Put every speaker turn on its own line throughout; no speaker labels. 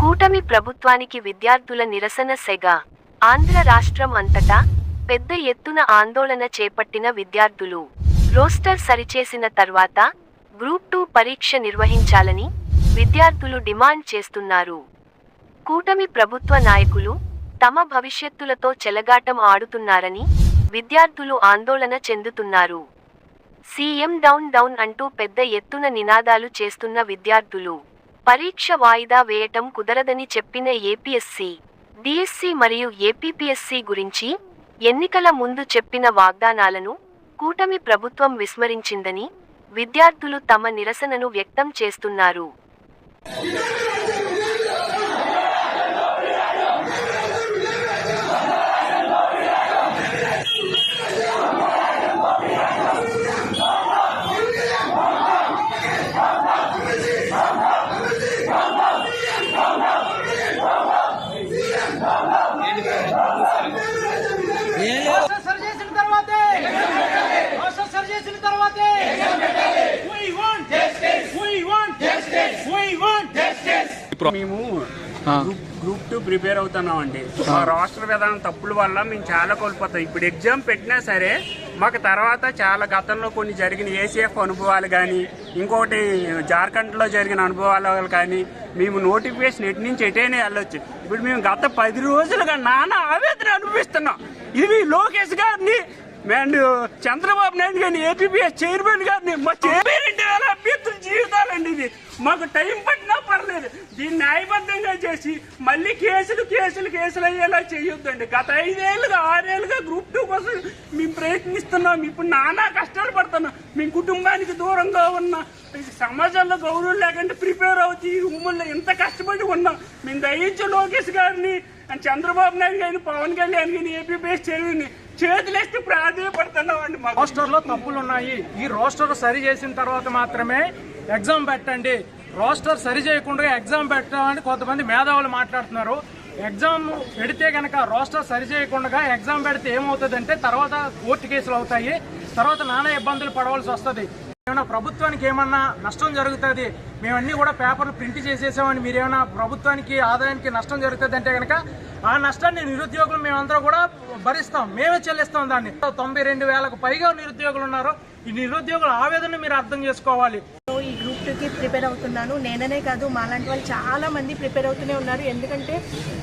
కూటమి ప్రభుత్వానికి విద్యార్థుల నిరసన సెగ. ఆంధ్ర రాష్ట్రం అంతటా పెద్ద ఎత్తున ఆందోళన చేపట్టిన విద్యార్థులు. రోస్టర్ సరిచేసిన తర్వాత గ్రూప్ టూ పరీక్ష నిర్వహించాలని విద్యార్థులు డిమాండ్ చేస్తున్నారు. కూటమి ప్రభుత్వ నాయకులు తమ భవిష్యత్తులతో చెలగాటం ఆడుతున్నారని విద్యార్థులు ఆందోళన చెందుతున్నారు. సీఎం డౌన్ డౌన్ అంటూ పెద్ద ఎత్తున నినాదాలు చేస్తున్న విద్యార్థులు. పరీక్ష వాయిదా వేయటం కుదరదని చెప్పిన ఏపీఎస్సీ డిఎస్సి మరియు ఏపీపీఎస్సీ గురించి ఎన్నికల ముందు చెప్పిన వాగ్దానాలను కూటమి ప్రభుత్వం విస్మరించిందని విద్యార్థులు తమ నిరసనను వ్యక్తం చేస్తున్నారు
రాష్ట్రం సరి చేసిన తర్వాతే రాష్ట్రం సరి చేసిన తర్వాతే We want justice. We want justice. We want justice.
మేము గ్రూప్ గ్రూప్ టూ ప్రిపేర్ అవుతున్నాం అండి మా రాష్ట్ర విధానం తప్పుల వల్ల మేము చాలా కోల్పోతాం. ఇప్పుడు ఎగ్జామ్ పెట్టినా సరే మాకు తర్వాత చాలా గతంలో కొన్ని జరిగిన ఏసీఎఫ్ అనుభవాలు కానీ ఇంకోటి జార్ఖండ్లో జరిగిన అనుభవాలు కానీ మేము నోటిఫికేషన్ ఎటు నుంచి ఎటైనా వెళ్ళొచ్చు. ఇప్పుడు మేము గత పది రోజులుగా నానా ఆవేదన అనిపిస్తున్నాం ఇది లోకేష్ గారిని అండ్ చంద్రబాబు నాయుడు గారిని ఏపీఎస్ చైర్మన్ గారిని మా చైర్మన్ రెండు వేల అభ్యర్థుల మాకు టైం పట్టినా పర్లేదు. దీన్ని న్యాయబద్ధంగా చేసి మళ్ళీ కేసులు కేసులు కేసులు అయ్యేలా చేయొద్దండి. గత ఐదేళ్ళుగా ఆరేళ్ళుగా గ్రూప్ టూ కోసం మేము ప్రయత్నిస్తున్నాం. ఇప్పుడు నానా కష్టాలు పడుతున్నాం. మేము కుటుంబానికి దూరంగా ఉన్న సమాజంలో గౌరవం లేకుండా ప్రిపేర్ అవుతూ ఈ రూముల్లో ఎంత కష్టపడి ఉన్నాం. మేము దయించి లోకేష్ గారిని చంద్రబాబు నాయుడు గారిని పవన్ కళ్యాణ్ గారిని ఏపీ బేస్ చైర్మన్ చేతులేస్తే ప్రాధాన్యపడుతున్నాం అండి
రోస్టర్లో తప్పులు ఉన్నాయి ఈ రోస్టర్ సరి చేసిన తర్వాత మాత్రమే ఎగ్జామ్ పెట్టండి. రోస్టర్ సరి చేయకుండా ఎగ్జామ్ పెట్టామని కొంతమంది మేధావులు మాట్లాడుతున్నారు. ఎగ్జామ్ పెడితే గనక రోస్టర్ సరి చేయకుండా ఎగ్జామ్ పెడితే ఏమవుతుందంటే తర్వాత కోర్టు కేసులు అవుతాయి. తర్వాత నానా ఇబ్బందులు పడవలసి వస్తుంది. ఏమైనా ప్రభుత్వానికి ఏమన్నా నష్టం జరుగుతుంది? మేమన్నీ కూడా పేపర్లు ప్రింట్ చేసేసామని మీరేమైనా ప్రభుత్వానికి ఆదాయానికి నష్టం జరుగుతుంది అంటే కనుక ఆ నష్టాన్ని నిరుద్యోగులు మేమందరూ కూడా భరిస్తాం. మేమే చెల్లిస్తాం దాన్ని. తొంభై రెండు వేలకు పైగా నిరుద్యోగులు ఉన్నారు. ఈ నిరుద్యోగుల ఆవేదన మీరు అర్థం చేసుకోవాలి.
ఈ ప్రిపేర్ అవుతున్నాను. నేననే కాదు మాలాంటి వాళ్ళు చాలా మంది ప్రిపేర్ అవుతూనే ఉన్నారు. ఎందుకంటే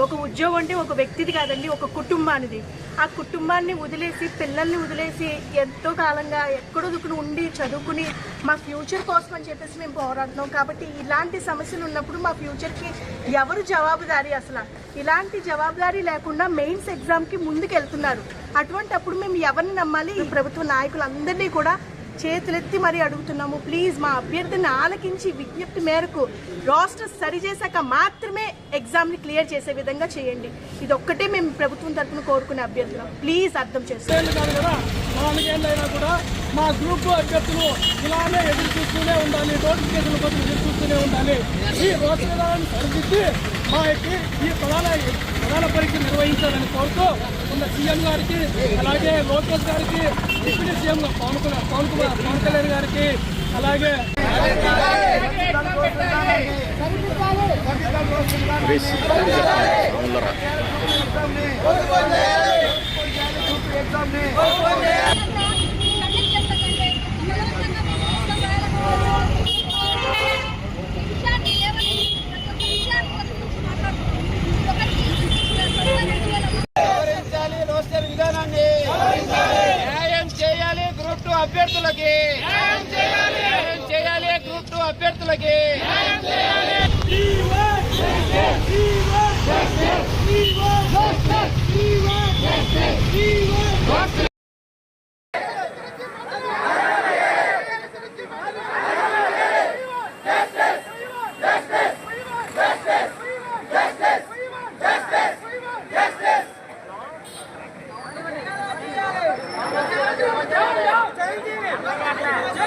ఒక ఉద్యోగం అంటే ఒక వ్యక్తిది కాదండి ఒక కుటుంబానిది. ఆ కుటుంబాన్ని వదిలేసి పిల్లల్ని వదిలేసి ఎంతో కాలంగా ఎక్కడో దుక్కుని ఉండి చదువుకుని మా ఫ్యూచర్ కోసం అని చెప్పేసి మేము పోరాడుతున్నాం. కాబట్టి ఇలాంటి సమస్యలు ఉన్నప్పుడు మా ఫ్యూచర్కి ఎవరు జవాబుదారి అసలు? ఇలాంటి జవాబుదారీ లేకుండా మెయిన్స్ ఎగ్జామ్కి ముందుకు వెళ్తున్నారు అటువంటప్పుడు మేము ఎవరిని నమ్మాలి? ఈ ప్రభుత్వ నాయకులందరినీ కూడా చేతులెత్తి మరీ అడుగుతున్నాము. ప్లీజ్ మా అభ్యర్థిని ఆలకించి విజ్ఞప్తి మేరకు రాస్టర్ సరిచేశాక మాత్రమే ఎగ్జామ్ని క్లియర్ చేసే విధంగా చేయండి. ఇది ఒక్కటే మేము ప్రభుత్వం తరఫున కోరుకునే అభ్యర్థులం. ప్లీజ్ అర్థం చేసుకోండి.
ఏళ్ళు కాదు కదా నాలుగేళ్ళైనా కూడా మా గ్రూప్ అభ్యర్థులు ఇలానే ఎదురు చూస్తూనే ఉండాలి నోటిఫికేషన్ల కోసం ఎదురు చూస్తూనే ఉండాలి. ఈ రోజు విధానాన్ని సరిదిద్ది మా ఈ ప్రధాన ప్రధాన నిర్వహించాలని కోరుతూ ఉన్న సీఎం గారికి అలాగే లోకేష్ గారికి డిప్యూటీ సీఎం పవన్ కుమార్ పవన్ కుమార్ పవన్ కళ్యాణ్ గారికి అలాగే
సవరించాలి రోస్టర్ విధానాన్ని న్యాయం చేయాలి గ్రూప్ టూ అభ్యర్థులకి. చేయాలి గ్రూప్ టూ అభ్యర్థులకి. 真的两个鸭蛋